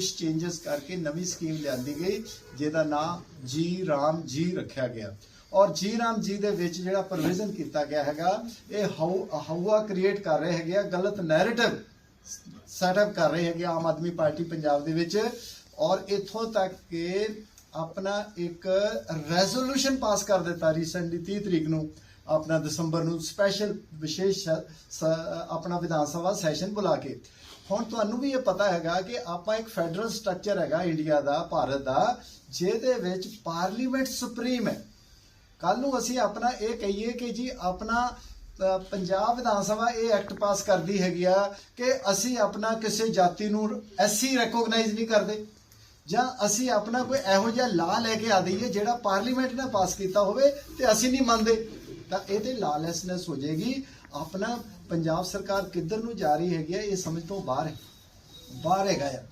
ਕੁਝ ਚੇਂਜਸ ਕਰਕੇ ਨਵੀਂ ਸਕੀਮ ਲਿਆਂਦੀ ਗਈ, ਜਿਹਦਾ ਨਾਮ ਜੀ ਰਾਮ ਜੀ ਰੱਖਿਆ ਗਿਆ। ਔਰ ਜੀ ਰਾਮ ਜੀ ਦੇ ਵਿੱਚ ਜਿਹੜਾ ਪ੍ਰੋਵੀਜ਼ਨ ਕੀਤਾ ਗਿਆ ਹੈਗਾ, ਇਹ ਹਵਾ ਕ੍ਰੀਏਟ ਕਰ ਰਹੇ ਹੈਗੇ ਆ, ਗਲਤ ਨੈਰੇਟਿਵ ਸੈਟਅਪ ਕਰ ਰਹੇ ਹੈਗੇ ਆਮ ਆਦਮੀ ਪਾਰਟੀ ਪੰਜਾਬ ਦੇ ਵਿੱਚ। ਔਰ ਇਥੋਂ ਤੱਕ ਕਿ ਆਪਣਾ ਇੱਕ ਰੈਜ਼ੋਲੂਸ਼ਨ ਪਾਸ ਕਰ ਦਿੱਤਾ ਰੀਸੈਂਟਲੀ 30 ਤਰੀਕ ਨੂੰ। ਆਪਣਾ ਦਸੰਬਰ ਨੂੰ ਸਪੈਸ਼ਲ ਵਿਸ਼ੇਸ਼ ਆਪਣਾ ਵਿਧਾਨ ਸਭਾ ਸੈਸ਼ਨ ਬੁਲਾ ਕੇ। ਹੁਣ ਤੁਹਾਨੂੰ ਵੀ ਇਹ ਪਤਾ ਹੈਗਾ ਕਿ ਆਪਾਂ ਇੱਕ ਫੈਡਰਲ ਸਟਰਕਚਰ ਹੈਗਾ ਇੰਡੀਆ ਦਾ, ਭਾਰਤ ਦਾ, ਜਿਹਦੇ ਵਿੱਚ ਪਾਰਲੀਮੈਂਟ ਸੁਪਰੀਮ ਹੈ। ਕੱਲ ਨੂੰ ਅਸੀਂ ਆਪਣਾ ਇਹ ਕਹੀਏ ਕਿ ਜੀ ਆਪਣਾ ਪੰਜਾਬ ਵਿਧਾਨ ਸਭਾ ਇਹ ਐਕਟ ਪਾਸ ਕਰਦੀ ਹੈਗੀ ਆ ਕਿ ਅਸੀਂ ਆਪਣਾ ਕਿਸੇ ਜਾਤੀ ਨੂੰ ਐਸੀ ਰੈਕੋਗਨਾਈਜ਼ ਨਹੀਂ ਕਰਦੇ। ਜਾਂ ਅਸੀਂ ਆਪਣਾ ਕੋਈ ਇਹੋ ਜਿਹਾ ਲਾ ਲੈ ਕੇ ਆ ਦਈਏ ਜਿਹੜਾ ਪਾਰਲੀਮੈਂਟ ਨੇ ਪਾਸ ਕੀਤਾ ਹੋਵੇ ਤੇ ਅਸੀਂ ਨਹੀਂ ਮੰਨਦੇ। ਤਾਂ ਇਹਦੇ ਲਾਲੈਸਨੈਸ ਹੋ ਜਾਏਗੀ। ਆਪਣਾ ਪੰਜਾਬ ਸਰਕਾਰ ਕਿੱਧਰ ਨੂੰ ਜਾ ਰਹੀ ਹੈਗੀ ਆ, ਇਹ ਸਮਝ ਤੋਂ ਬਾਹਰ ਹੈ। ਬਾਹਰ ਹੈਗਾ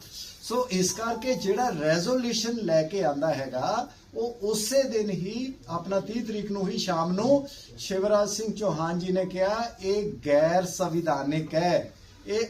ਸੋ ਇਸ ਕਰਕੇ ਜਿਹੜਾ ਰੈਜ਼ੋਲੂਸ਼ਨ ਲੈ ਕੇ ਆਂਦਾ ਹੈਗਾ, ਉਹ ਉਸੇ ਦਿਨ ਹੀ, ਆਪਣਾ 30 ਤਰੀਕ ਨੂੰ ਹੀ ਸ਼ਾਮ ਨੂੰ ਸ਼ਿਵਰਾਜ ਸਿੰਘ ਚੌਹਾਨ ਜੀ ਨੇ ਕਿਹਾ, ਇਹ ਗੈਰ ਸੰਵਿਧਾਨਿਕ ਹੈ। ਇਹ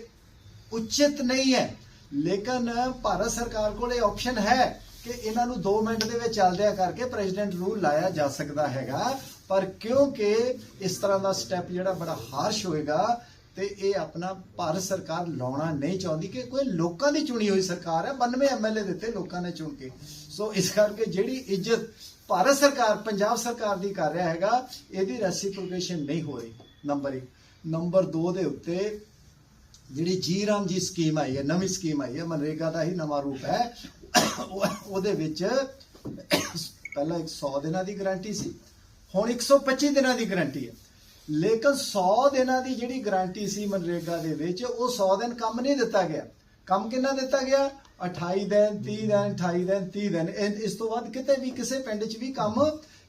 ਉਚਿਤ ਨਹੀਂ ਹੈ। ਲੇਕਿਨ ਭਾਰਤ ਸਰਕਾਰ ਕੋਲ ਇਹ ਆਪਸ਼ਨ ਹੈ। ਕਿ ਇਹਨਾਂ ਨੂੰ 2 ਮਿੰਟ ਦੇ ਵਿੱਚ ਚੱਲਦਿਆਂ ਕਰਕੇ ਪ੍ਰੈਜ਼ੀਡੈਂਟ ਰੂਲ ਲਾਇਆ ਜਾ ਸਕਦਾ ਹੈਗਾ। ਪਰ ਕਿਉਂਕਿ ਇਸ ਤਰ੍ਹਾਂ ਦਾ ਸਟੈਪ ਜਿਹੜਾ ਬੜਾ ਹਾਰਸ਼ ਹੋਏਗਾ ਤੇ ਇਹ ਆਪਣਾ ਭਾਰਤ ਸਰਕਾਰ ਲਾਉਣਾ ਨਹੀਂ ਚਾਹੁੰਦੀ ਕਿ ਕੋਈ ਲੋਕਾਂ ਦੀ ਚੁਣੀ ਹੋਈ ਸਰਕਾਰ ਹੈ 92 ਐਮਐਲਏ ਦਿੱਤੇ ਲੋਕਾਂ ਨੇ ਚੁਣ ਕੇ। ਸੋ ਇਸ ਕਰਕੇ ਜਿਹੜੀ ਇੱਜ਼ਤ ਭਾਰਤ ਸਰਕਾਰ, ਪੰਜਾਬ ਸਰਕਾਰ ਦੀ ਕਰ ਰਿਹਾ ਹੈਗਾ, ਇਹਦੀ ਰੈਸਿਪ੍ਰੋਕੇਸ਼ਨ ਨਹੀਂ ਹੋ ਰਹੀ। ਨੰਬਰ 1 ਨੰਬਰ 2 ਦੇ ਉੱਤੇ ਜਿਹੜੀ ਜੀ ਰਾਮ ਜੀ ਸਕੀਮ ਆਈ ਹੈ, ਨਵੀਂ ਸਕੀਮ ਆਈ ਹੈ, ਮਨਰੇਗਾ ਦਾ ਹੀ ਨਵਾਂ ਰੂਪ ਹੈ ਉਹਦੇ ਵਿੱਚ ਪਹਿਲਾਂ 100 ਦਿਨਾਂ ਦੀ ਗਾਰੰਟੀ ਸੀ, ਹੁਣ 125 ਦਿਨਾਂ ਦੀ ਗਾਰੰਟੀ ਹੈ। ਲੇਕਿਨ 100 ਦਿਨਾਂ ਦੀ ਜਿਹੜੀ ਗਾਰੰਟੀ ਸੀ ਮਨਰੇਗਾ ਦੇ ਵਿੱਚ, ਉਹ 100 ਦਿਨ ਕੰਮ ਨਹੀਂ ਦਿੱਤਾ ਗਿਆ। ਕੰਮ ਕਿੰਨਾ ਦਿੱਤਾ ਗਿਆ? 28 ਦਿਨ 30 ਦਿਨ 28 ਦਿਨ 30 ਦਿਨ। ਇਸ ਤੋਂ ਬਾਅਦ ਕਿਤੇ ਵੀ ਕਿਸੇ ਪਿੰਡ 'ਚ ਵੀ ਕੰਮ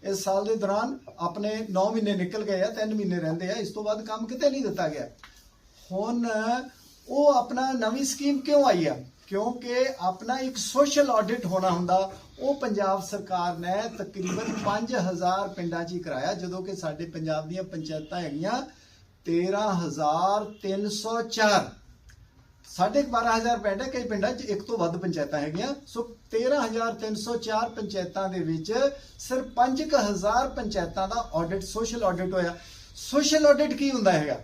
ਇਸ ਸਾਲ ਦੇ ਦੌਰਾਨ ਆਪਣੇ 9 ਮਹੀਨੇ ਨਿਕਲ ਗਏ ਆ 3 ਮਹੀਨੇ ਰਹਿੰਦੇ ਆ, ਇਸ ਤੋਂ ਬਾਅਦ ਕੰਮ ਕਿਤੇ ਨਹੀਂ ਦਿੱਤਾ ਗਿਆ। ਹੁਣ ਉਹ ਆਪਣਾ ਨਵੀਂ ਸਕੀਮ ਕਿਉਂ ਆਈ ਆ? ਕਿਉਂਕਿ ਆਪਣਾ ਇੱਕ ਸੋਸ਼ਲ ਆਡਿਟ ਹੋਣਾ ਹੁੰਦਾ, ਉਹ ਪੰਜਾਬ ਸਰਕਾਰ ਨੇ ਤਕਰੀਬਨ 5000 ਪਿੰਡਾਂ 'ਚ ਹੀ ਕਰਾਇਆ, ਜਦੋਂ ਕਿ ਸਾਡੇ ਪੰਜਾਬ ਦੀਆਂ ਪੰਚਾਇਤਾਂ ਹੈਗੀਆਂ 13304 ਸਾਢੇ 12000 ਪਿੰਡ ਹੈ, ਕਈ ਪਿੰਡਾਂ 'ਚ ਇੱਕ ਤੋਂ ਵੱਧ ਪੰਚਾਇਤਾਂ ਹੈਗੀਆਂ। ਸੋ 13304 ਪੰਚਾਇਤਾਂ ਦੇ ਵਿੱਚ ਸਿਰਫ 5000 ਪੰਚਾਇਤਾਂ ਦਾ ਆਡਿਟ, ਸੋਸ਼ਲ ਆਡਿਟ ਹੋਇਆ। ਸੋਸ਼ਲ ਆਡਿਟ ਕੀ ਹੁੰਦਾ ਹੈਗਾ?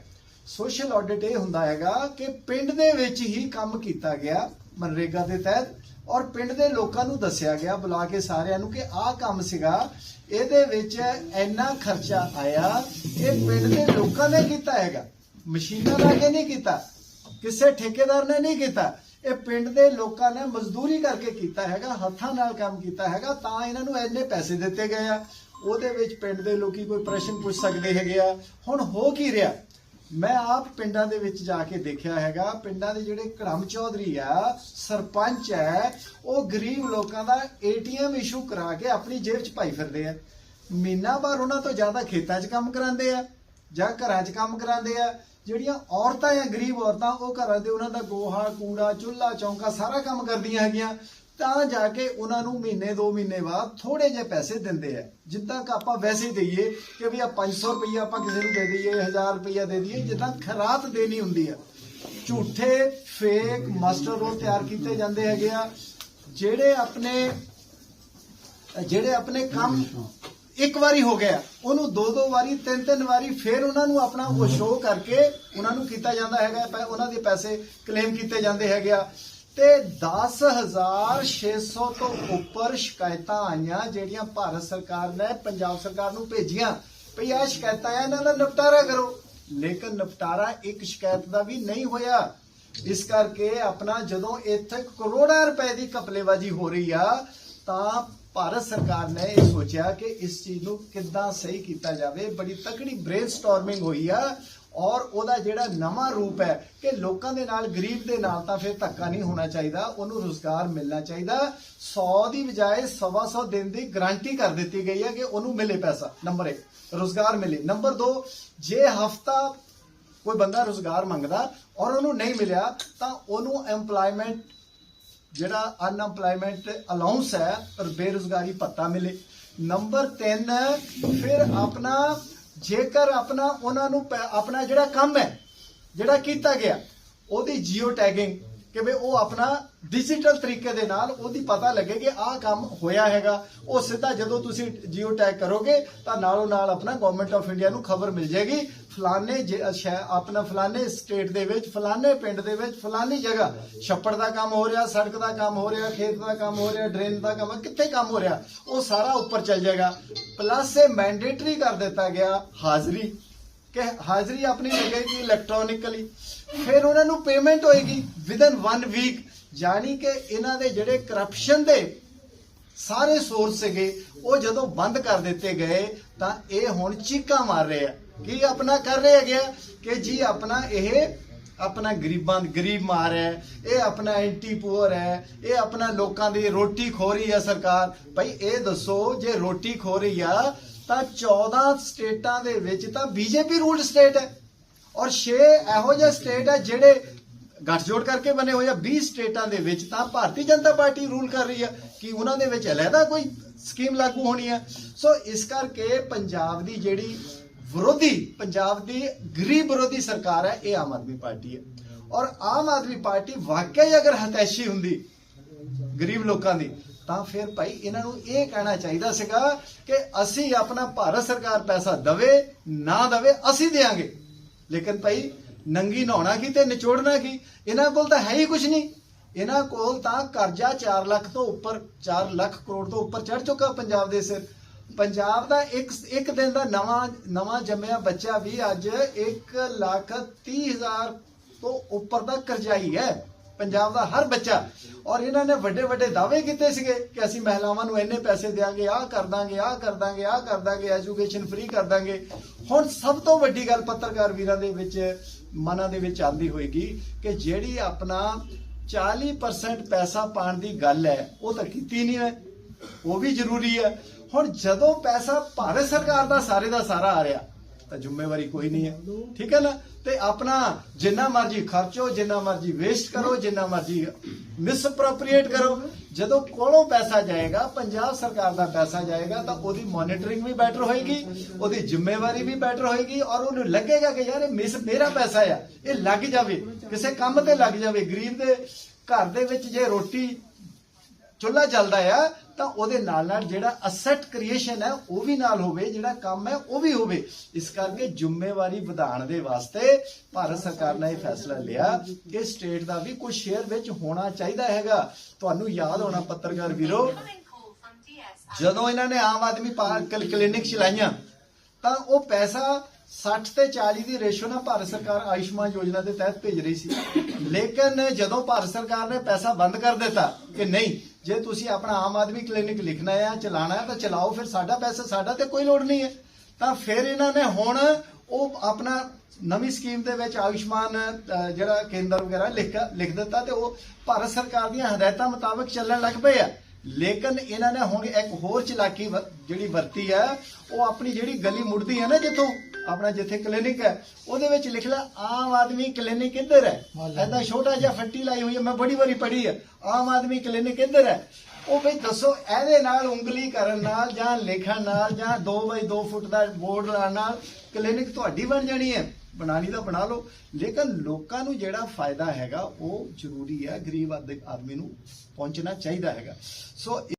ਸੋਸ਼ਲ ਆਡਿਟ ਇਹ ਹੁੰਦਾ ਹੈਗਾ ਕਿ ਪਿੰਡ ਦੇ ਵਿੱਚ ਹੀ ਕੰਮ ਕੀਤਾ ਗਿਆ। ਮਨਰੇਗਾ ਦੇ ਤਹਿਤ ਔਰ ਪਿੰਡ ਦੇ ਲੋਕਾਂ ਨੂੰ ਦੱਸਿਆ ਗਿਆ, ਬੁਲਾ ਕੇ ਸਾਰਿਆਂ ਨੂੰ ਕਿ ਆਹ ਕੰਮ ਸੀਗਾ, ਇਹਦੇ ਵਿੱਚ ਇੰਨਾ ਖਰਚਾ ਆਇਆ, ਇਹ ਪਿੰਡ ਦੇ ਲੋਕਾਂ ਨੇ ਕੀਤਾ ਹੈਗਾ। ਮਸ਼ੀਨਾਂ ਲਾ ਕੇ ਨਹੀਂ ਕੀਤਾ, ਕਿਸੇ ਠੇਕੇਦਾਰ ਨੇ ਨਹੀਂ ਕੀਤਾ। ਇਹ ਪਿੰਡ ਦੇ ਲੋਕਾਂ ਨੇ ਮਜ਼ਦੂਰੀ ਕਰਕੇ ਕੀਤਾ ਹੈਗਾ, ਹੱਥਾਂ ਨਾਲ ਕੰਮ ਕੀਤਾ ਹੈਗਾ, ਤਾਂ ਇਹਨਾਂ ਨੂੰ ਇੰਨੇ ਪੈਸੇ ਦਿੱਤੇ ਗਏ ਆ। ਉਹਦੇ ਵਿੱਚ ਪਿੰਡ ਦੇ ਲੋਕੀ ਕੋਈ ਪ੍ਰਸ਼ਨ ਪੁੱਛ ਸਕਦੇ ਹੈਗੇ ਆ। ਹੁਣ ਹੋ ਕੀ ਰਿਹਾ? ਮੈਂ ਆਪ ਪਿੰਡਾਂ ਦੇ ਵਿੱਚ ਜਾ ਕੇ ਦੇਖਿਆ ਹੈਗਾ, ਪਿੰਡਾਂ ਦੇ ਜਿਹੜੇ ਕੜਮ ਚੌਧਰੀ ਆ, ਸਰਪੰਚ ਹੈ, ਉਹ ਗਰੀਬ ਲੋਕਾਂ ਦਾ ਏਟੀਐਮ ਇਸ਼ੂ ਕਰਾ ਕੇ ਆਪਣੀ ਜੇਬ 'ਚ ਪਾਈ ਫਿਰਦੇ ਆ। ਮਹੀਨਾ ਬਾਅਦ ਉਹਨਾਂ ਤੋਂ ਜ਼ਿਆਦਾ ਖੇਤਾਂ 'ਚ ਕੰਮ ਕਰਾਉਂਦੇ ਆ, ਜਾਂ ਘਰਾਂ 'ਚ ਕੰਮ ਕਰਾਉਂਦੇ ਆ। ਜਿਹੜੀਆਂ ਔਰਤਾਂ ਆ ਗਰੀਬ ਔਰਤਾਂ, ਉਹ ਘਰਾਂ ਦੇ ਉਹਨਾਂ ਦਾ ਗੋਹਾ, ਕੂੜਾ, ਚੁੱਲ੍ਹਾ, ਚੌਂਕਾ ਸਾਰਾ ਕੰਮ ਕਰਦੀਆਂ ਹੈਗੀਆਂ। ਤਾਂ ਜਾ ਕੇ ਉਹਨਾਂ ਨੂੰ ਮਹੀਨੇ 2 ਮਹੀਨੇ ਬਾਅਦ ਥੋੜੇ ਜਿਹੇ ਪੈਸੇ ਦਿੰਦੇ ਆ। ਜਿੱਦਾਂ ਕਿ ਆਪਾਂ ਵੈਸੇ ਦਈਏ ਕਿ ਵੀ ਆ 500 ਰੁਪਈਆ ਆਪਾਂ ਕਿਸੇ ਨੂੰ ਦੇ ਦਈਏ 1000 ਰੁਪਈਆ ਦੇ ਦਈਏ, ਜਿੱਦਾਂ ਖਰਾਤ ਦੇਣੀ ਹੁੰਦੀ ਆ। ਝੂਠੇ ਫੇਕ ਮਾਸਟਰ ਰੋਲ ਤਿਆਰ ਕੀਤੇ ਜਾਂਦੇ ਹੈਗੇ ਆ, ਜਿਹੜੇ ਆਪਣੇ ਜਿਹੜੇ ਆਪਣੇ ਕੰਮ ਇੱਕ ਵਾਰੀ ਹੋ ਗਿਆ, ਉਹਨੂੰ ਦੋ ਦੋ ਵਾਰੀ, ਤਿੰਨ ਤਿੰਨ ਵਾਰੀ ਫਿਰ ਉਹਨਾਂ ਨੂੰ ਆਪਣਾ ਉਹ ਸ਼ੋਅ ਕਰਕੇ ਉਹਨਾਂ ਨੂੰ ਕੀਤਾ ਜਾਂਦਾ ਹੈਗਾ ਉਹਨਾਂ ਦੇ ਪੈਸੇ ਕਲੇਮ ਕੀਤੇ ਜਾਂਦੇ ਹੈਗੇ ਆ। ਤੇ 10600 ਤੋਂ ਉੱਪਰ ਸ਼ਿਕਾਇਤਾਂ ਆਈਆਂ, ਜਿਹੜੀਆਂ ਭਾਰਤ ਸਰਕਾਰ ਨੇ, ਪੰਜਾਬ ਸਰਕਾਰ ਨੂੰ ਭੇਜੀਆਂ। ਭਈ ਆਹ ਸ਼ਿਕਾਇਤਾਂ ਆ, ਇਹਨਾਂ ਦਾ ਨਿਪਟਾਰਾ ਕਰੋ। ਲੇਕਿਨ ਨਿਪਟਾਰਾ ਇੱਕ ਸ਼ਿਕਾਇਤ ਦਾ ਵੀ ਨਹੀਂ ਹੋਇਆ। ਇਸ ਕਰਕੇ ਆਪਣਾ ਜਦੋਂ ਇੱਥੇ ਕਰੋੜਾਂ ਰੁਪਏ ਦੀ ਕਪਲੇਬਾਜ਼ੀ ਹੋ ਰਹੀ ਆ, ਤਾਂ ਭਾਰਤ ਸਰਕਾਰ ਨੇ ਇਹ ਸੋਚਿਆ ਕਿ ਇਸ ਚੀਜ਼ ਨੂੰ ਕਿੱਦਾਂ ਸਹੀ ਕੀਤਾ ਜਾਵੇ। ਬੜੀ ਤਕੜੀ ਬ੍ਰੇਨਸਟਾਰਮਿੰਗ ਹੋਈ ਆ। ਔਰ ਉਹਦਾ ਜਿਹੜਾ ਨਵਾਂ ਰੂਪ ਹੈ ਕਿ ਲੋਕਾਂ ਦੇ ਨਾਲ, ਗਰੀਬ ਦੇ ਨਾਲ ਤਾਂ ਫਿਰ ਧੱਕਾ ਨਹੀਂ ਹੋਣਾ ਚਾਹੀਦਾ। ਉਹਨੂੰ ਰੋਜ਼ਗਾਰ ਮਿਲਣਾ ਚਾਹੀਦਾ। 100 ਦੀ ਬਜਾਏ 125 ਦਿਨ ਦੀ ਗਾਰੰਟੀ ਕਰ ਦਿੱਤੀ ਗਈ ਹੈ ਕਿ ਉਹਨੂੰ ਮਿਲੇ ਪੈਸਾ। ਨੰਬਰ 1 ਰੋਜ਼ਗਾਰ ਮਿਲੇ। ਨੰਬਰ 2 ਜੇ ਹਫਤਾ ਕੋਈ ਬੰਦਾ ਰੋਜ਼ਗਾਰ ਮੰਗਦਾ ਔਰ ਉਹਨੂੰ ਨਹੀਂ ਮਿਲਿਆ, ਤਾਂ ਉਹਨੂੰ EMPLOYMENT ਜਿਹੜਾ ਅਨਐਮਪਲੋਇਮੈਂਟ ਅਲਾਉਂਸ ਹੈ ਪਰ ਬੇਰੁਜ਼ਗਾਰੀ ਭੱਤਾ ਮਿਲੇ। ਨੰਬਰ 3 ਫਿਰ ਆਪਣਾ ਜੇਕਰ ਆਪਣਾ ਉਹਨਾਂ ਨੂੰ ਆਪਣਾ ਜਿਹੜਾ ਕੰਮ ਹੈ ਜਿਹੜਾ ਕੀਤਾ ਗਿਆ ਉਹਦੀ ਜੀਓ ਟੈਗਿੰਗ ਕਿ ਵੀ ਉਹ ਆਪਣਾ ਡਿਜੀਟਲ ਤਰੀਕੇ ਦੇ ਨਾਲ ਉਹਦੀ ਪਤਾ ਲੱਗੇ ਕਿ ਆਹ ਕੰਮ ਹੋਇਆ ਹੈਗਾ। ਉਹ ਸਿੱਧਾ ਜਦੋਂ ਤੁਸੀਂ ਜੀਓ ਟੈਗ ਕਰੋਗੇ, ਤਾਂ ਨਾਲੋਂ ਨਾਲ ਆਪਣਾ ਗਵਰਨਮੈਂਟ ਆਫ ਇੰਡੀਆ ਨੂੰ ਖਬਰ ਮਿਲ ਜਾਏਗੀ। ਫਲਾਣੇ ਜ- ਸ਼ਹਿ- ਆਪਣਾ ਫਲਾਣੇ ਸਟੇਟ ਦੇ ਵਿੱਚ, ਫਲਾਣੇ ਪਿੰਡ ਦੇ ਵਿੱਚ, ਫਲਾਣੀ ਜਗ੍ਹਾ ਛੱਪੜ ਦਾ ਕੰਮ ਹੋ ਰਿਹਾ, ਸੜਕ ਦਾ ਕੰਮ ਹੋ ਰਿਹਾ, ਖੇਤ ਦਾ ਕੰਮ ਹੋ ਰਿਹਾ, ਡਰੇਨ ਦਾ ਕੰਮ, ਕਿੱਥੇ ਕੰਮ ਹੋ ਰਿਹਾ, ਉਹ ਸਾਰਾ ਉੱਪਰ ਚੱਲ ਜਾਏਗਾ। ਪਲੱਸ ਇਹ ਮੈਂਡੇਟਰੀ ਕਰ ਦਿੱਤਾ ਗਿਆ ਹਾਜ਼ਰੀ। ਕਿ ਹਾਜ਼ਰੀ ਆਪਣੀ ਲੱਗੇਗੀ ਇਲੈਕਟ੍ਰੋਨਿਕਲੀ ਫਿਰ ਉਹਨਾਂ ਨੂੰ ਪੇਮੈਂਟ ਹੋਏਗੀ ਵਿਦਨ 1 ਵੀਕ ਜਾਣੀ ਕਿ ਇਹਨਾਂ ਦੇ ਜਿਹੜੇ ਕਰਪਸ਼ਨ ਦੇ ਸਾਰੇ ਸੋਰਸ ਸੀਗੇ, ਉਹ ਜਦੋਂ ਬੰਦ ਕਰ ਦਿੱਤੇ ਗਏ, ਤਾਂ ਇਹ ਹੁਣ ਚੀਕਾਂ ਮਾਰ ਰਹੇ ਆ। ਕੀ ਆਪਣਾ ਕਰ ਰਹੇ ਹੈਗੇ ਆ? ਕਿ ਜੀ ਆਪਣਾ ਇਹ ਆਪਣਾ ਗਰੀਬਾਂ ਗਰੀਬ ਮਾਰ ਹੈ, ਇਹ ਆਪਣਾ ਐਂਟੀ ਪੂਅਰ ਹੈ, ਇਹ ਆਪਣਾ ਲੋਕਾਂ ਦੀ ਰੋਟੀ ਖੋ ਰਹੀ ਹੈ ਸਰਕਾਰ। ਭਾਈ ਇਹ ਦੱਸੋ, ਜੇ ਰੋਟੀ ਖੋ ਰਹੀ ਆ ਤਾਂ 14 ਸਟੇਟਾਂ ਦੇ ਵਿੱਚ ਤਾਂ ਬੀਜੇਪੀ ਰੂਲਡ ਸਟੇਟ ਹੈ। ਔਰ 6 ਇਹੋ ਜਿਹੇ ਸਟੇਟ ਹੈ ਜਿਹੜੇ ਗੱਠਜੋੜ ਕਰਕੇ ਬਣੇ ਹੋਏ ਆ। 20 ਸਟੇਟਾਂ ਦੇ ਵਿੱਚ ਤਾਂ ਭਾਰਤੀ ਜਨਤਾ ਪਾਰਟੀ ਰੂਲ ਕਰ ਰਹੀ ਹੈ ਕਿ ਉਹਨਾਂ ਦੇ ਵਿੱਚ ਅਲੱਗਾ ਕੋਈ ਸਕੀਮ ਲਾਗੂ ਹੋਣੀ ਹੈ ਸੋ ਇਸ ਕਰਕੇ ਪੰਜਾਬ ਦੀ ਜਿਹੜੀ ਵਿਰੋਧੀ, ਪੰਜਾਬ ਦੀ ਗਰੀਬ ਵਿਰੋਧੀ ਸਰਕਾਰ ਹੈ, ਇਹ ਆਮ ਆਦਮੀ ਪਾਰਟੀ ਹੈ। ਔਰ ਆਮ ਆਦਮੀ ਪਾਰਟੀ ਵਾਕਈ ਅਗਰ ਹਤੈਸ਼ੀ ਹੁੰਦੀ, ਗਰੀਬ ਲੋਕਾਂ ਦੀ ਤਾਂ ਫਿਰ ਭਾਈ ਇਹਨਾਂ ਨੂੰ ਇਹ ਕਹਿਣਾ ਚਾਹੀਦਾ ਸੀਗਾ ਕਿ ਅਸੀਂ ਆਪਣਾ ਭਾਰਤ ਸਰਕਾਰ ਪੈਸਾ ਦਵੇ, ਨਾ ਦਵੇ, ਅਸੀਂ ਦੇਾਂਗੇ। ਲੇਕਿਨ ਭਾਈ ਨੰਗੀ ਨਹਾਉਣਾ ਕੀ ਤੇ ਨਿਚੋੜਨਾ ਕੀ? ਇਹਨਾਂ ਕੋਲ ਤਾਂ ਹੈ ਹੀ ਕੁਝ ਨਹੀਂ। ਇਹਨਾਂ ਕੋਲ ਤਾਂ ਕਰਜ਼ਾ 4 ਲੱਖ ਤੋਂ ਉੱਪਰ 4 ਲੱਖ ਕਰੋੜ ਤੋਂ ਉੱਪਰ ਚੜ ਚੁੱਕਾ ਪੰਜਾਬ ਦੇ ਸਿਰ। ਪੰਜਾਬ ਦਾ ਇੱਕ ਇੱਕ ਦਿਨ ਦਾ ਨਵਾਂ ਨਵਾਂ ਜੰਮਿਆ ਬੱਚਾ ਵੀ ਅੱਜ 1 ਲੱਖ 30 ਹਜ਼ਾਰ ਤੋਂ ਉੱਪਰ ਦਾ ਕਰਜ਼ਾਈ ਹੈ। ਪੰਜਾਬ ਦਾ ਹਰ ਬੱਚਾ। ਔਰ ਇਹਨਾਂ ਨੇ ਵੱਡੇ ਵੱਡੇ ਦਾਅਵੇ ਕੀਤੇ ਸੀਗੇ ਕਿ ਅਸੀਂ ਮਹਿਲਾਵਾਂ ਨੂੰ ਇੰਨੇ ਪੈਸੇ ਦੇਾਂਗੇ ਆਹ ਕਰ ਦਾਂਗੇ, ਆਹ ਕਰ ਦਾਂਗੇ, ਆਹ ਕਰ ਦਾਂਗੇ ਐਜੂਕੇਸ਼ਨ ਫ੍ਰੀ ਕਰ ਦਾਂਗੇ। ਹੁਣ ਸਭ ਤੋਂ ਵੱਡੀ ਗੱਲ ਪੱਤਰਕਾਰ ਵੀਰਾਂ ਦੇ ਵਿੱਚ, ਮਨਾਂ ਦੇ ਵਿੱਚ ਆਂਦੀ ਹੋਏਗੀ ਕਿ ਜਿਹੜੀ ਆਪਣਾ 40% ਪੈਸਾ ਪਾਣ ਦੀ ਗੱਲ ਹੈ, ਉਹ ਤਾਂ ਕੀਤੀ ਨਹੀਂ ਹੈ। ਉਹ ਵੀ ਜ਼ਰੂਰੀ ਹੈ। ਹੁਣ ਜਦੋਂ ਪੈਸਾ ਭਾਰਤ ਸਰਕਾਰ ਦਾ ਸਾਰੇ ਦਾ ਸਾਰਾ ਆ ਰਿਹਾ ਤਾਂ ਜ਼ਿੰਮੇਵਾਰੀ ਕੋਈ ਨਹੀਂ ਹੈ। ਠੀਕ ਹੈ ਨਾ? ਤੇ ਆਪਣਾ ਜਿੰਨਾ ਮਰਜ਼ੀ ਖਰਚੋ, ਜਿੰਨਾ ਮਰਜ਼ੀ ਵੇਸਟ ਕਰੋ, ਜਿੰਨਾ ਮਰਜ਼ੀ ਮਿਸਅਪਰੋਪਰੀਏਟ ਕਰੋ। ਜਦੋਂ ਕੋਲੋਂ ਪੈਸਾ ਜਾਏਗਾ, ਪੰਜਾਬ ਸਰਕਾਰ ਦਾ ਪੈਸਾ ਜਾਏਗਾ, ਤਾਂ ਉਹਦੀ ਮੋਨੀਟਰਿੰਗ ਵੀ ਬੈਟਰ ਹੋਏਗੀ, ਉਹਦੀ ਜ਼ਿੰਮੇਵਾਰੀ ਵੀ ਬੈਟਰ ਹੋਏਗੀ ਔਰ ਉਹਨੂੰ ਲੱਗੇਗਾ ਕਿ ਯਾਰ ਇਹ ਮਿਸ ਮੇਰਾ ਪੈਸਾ ਆ, ਇਹ ਲੱਗ ਜਾਵੇ, ਕਿਸੇ ਕੰਮ ਤੇ ਲੱਗ ਜਾਵੇ। ਗਰੀਬ ਦੇ ਘਰ ਦੇ ਵਿੱਚ ਜੇ ਰੋਟੀ ਚੁੱਲ੍ਹਾ ਚੱਲਦਾ ਆ ਤਾਂ ਉਹਦੇ ਨਾਲ ਨਾਲ ਜਿਹੜਾ ਅਸੈਟ ਕ੍ਰੀਏਸ਼ਨ ਹੈ, ਉਹ ਵੀ ਨਾਲ ਹੋਵੇ, ਜਿਹੜਾ ਕੰਮ ਹੈ, ਉਹ ਵੀ ਹੋਵੇ। ਇਸ ਕਰਕੇ ਜ਼ਿੰਮੇਵਾਰੀ ਵਧਾਉਣ ਦੇ ਵਾਸਤੇ ਭਾਰਤ ਸਰਕਾਰ ਨੇ ਇਹ ਫੈਸਲਾ ਲਿਆ ਕਿ ਸਟੇਟ ਦਾ ਵੀ ਕੁਝ ਸ਼ੇਅਰ ਵਿੱਚ ਹੋਣਾ ਚਾਹੀਦਾ ਹੈਗਾ। ਤੁਹਾਨੂੰ ਯਾਦ ਹੋਣਾ ਪੱਤਰਕਾਰ ਵੀਰੋ, ਜਦੋਂ ਇਹਨਾਂ ਨੇ ਆਮ ਆਦਮੀ ਕਲੀਨਿਕ ਚਲਾਈਆਂ ਤਾਂ ਉਹ ਪੈਸਾ 60 ਤੇ 40 ਦੀ ਰੇਸ਼ੋ ਨਾਲ ਭਾਰਤ ਸਰਕਾਰ ਆਯੁਸ਼ਮਾਨ ਯੋਜਨਾ ਦੇ ਤਹਿਤ ਭੇਜ ਰਹੀ ਸੀ। ਲੇਕਿਨ ਜਦੋਂ ਭਾਰਤ ਸਰਕਾਰ ਨੇ ਪੈਸਾ ਬੰਦ ਕਰ ਦਿੱਤਾ ਕਿ ਨਹੀਂ, ਜੇ ਤੁਸੀਂ ਆਪਣਾ ਆਮ ਆਦਮੀ ਕਲੀਨਿਕ ਲਿਖਣਾ ਹੈ ਚਲਾਣਾ ਹੈ ਤਾਂ ਚਲਾਓ, ਫਿਰ ਸਾਡਾ ਪੈਸਾ ਸਾਡਾ ਤੇ ਕੋਈ ਲੋੜ ਨਹੀਂ ਹੈ। ਤਾਂ ਫਿਰ ਇਹਨਾਂ ਨੇ ਹੁਣ ਉਹ ਆਪਣਾ ਨਵੀਂ ਸਕੀਮ ਦੇ ਵਿੱਚ ਆਯੁਸ਼ਮਾਨ ਜਿਹੜਾ ਕੇਂਦਰ ਵਗੈਰਾ ਲਿਖ ਲਿਖ ਦਿੱਤਾ ਤੇ ਉਹ ਭਾਰਤ ਸਰਕਾਰ ਦੀਆਂ ਹਦਾਇਤਾਂ ਮੁਤਾਬਕ ਚੱਲਣ ਲੱਗ ਪਏ ਆ। ਲੇਕਿਨ ਇਹਨਾਂ ਨੇ ਹੁਣ ਇੱਕ ਹੋਰ ਚਲਾਕੀ ਵ- ਜਿਹੜੀ ਵਰਤੀ ਹੈ ਉਹ ਆਪਣੀ ਜਿਹੜੀ ਗਲੀ ਮੁੜਦੀ ਹੈ ਨਾ ਜਿੱਥੋਂ ਆਪਣਾ ਜਿੱਥੇ ਕਲੀਨਿਕ ਹੈ ਉਹਦੇ ਵਿੱਚ ਲਿਖ ਲਿਆ ਆਮ ਆਦਮੀ ਕਲੀਨਿਕ ਇੱਧਰ ਹੈ? ਐਦਾਂ ਛੋਟਾ ਜਿਹਾ ਫੱਟੀ ਲਾਈ ਹੋਈ ਹੈ ਮੈਂ ਬੜੀ ਵਾਰੀ ਪੜ੍ਹੀ ਹੈ ਆਮ ਆਦਮੀ ਕਲੀਨਿਕ ਇੱਧਰ ਹੈ? ਉਹ ਬਈ ਦੱਸੋ ਇਹਦੇ ਨਾਲ ਉਂਗਲੀ ਕਰਨ ਨਾਲ ਜਾਂ ਲਿਖਣ ਨਾਲ ਜਾਂ 2 ਬਾਈ 2 ਫੁੱਟ ਦਾ ਬੋਰਡ ਲਾਉਣ ਨਾਲ ਕਲੀਨਿਕ ਤੁਹਾਡੀ ਬਣ ਜਾਣੀ ਹੈ। ਬਣਾਣੀ ਤਾਂ ਬਣਾ ਲਓ। ਲੇਕਿਨ ਲੋਕਾਂ ਨੂੰ ਜਿਹੜਾ ਫਾਇਦਾ ਹੈਗਾ, ਉਹ ਜ਼ਰੂਰੀ ਹੈ। ਗਰੀਬ ਆਦ- ਆਦਮੀ ਨੂੰ ਪਹੁੰਚਣਾ ਚਾਹੀਦਾ ਹੈਗਾ। ਸੋ